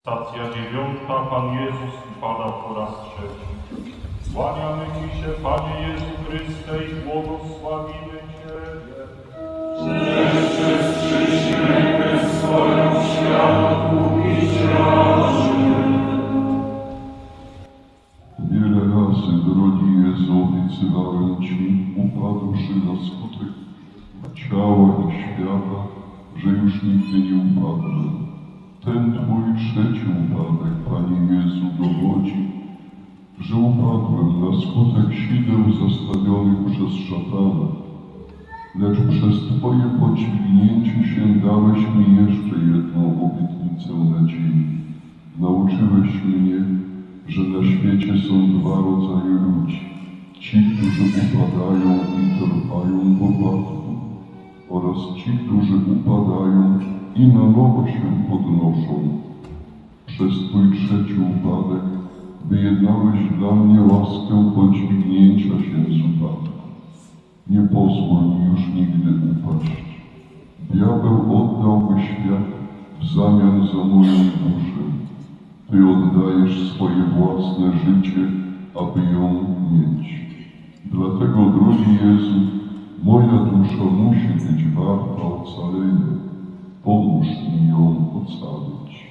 Stacja dziewiąta, Pan Jezus upada po raz trzeci. Kłaniamy Ci się, Panie Jezu Chryste, i błogosławimy Ciebie. Wiele razy, drogi Jezu, obiecywałem Ci, upadłszy na skutek ciała i świata, że już nigdy nie upadnę. Ten Twój trzeci upadek, Panie Jezu, dowodzi, że upadłem na skutek sideł zastawionych przez szatana. Lecz przez Twoje podźwignięcie się dałeś mi jeszcze jedną obietnicę nadziei. Nauczyłeś mnie, że na świecie są dwa rodzaje ludzi. Ci, którzy upadają i trwają w upadku oraz ci, którzy upadają i na nowo się podnoszą. udzieliłeś dla mnie łaskę podźwignięcia się z upadku. Nie pozwól już nigdy upaść. Diabeł oddałby świat w zamian za moją duszę. Ty oddajesz swoje własne życie, aby ją mieć. Dlatego, drogi Jezu, moja dusza musi być warta ocalenia. Pomóż mi ją ocalić.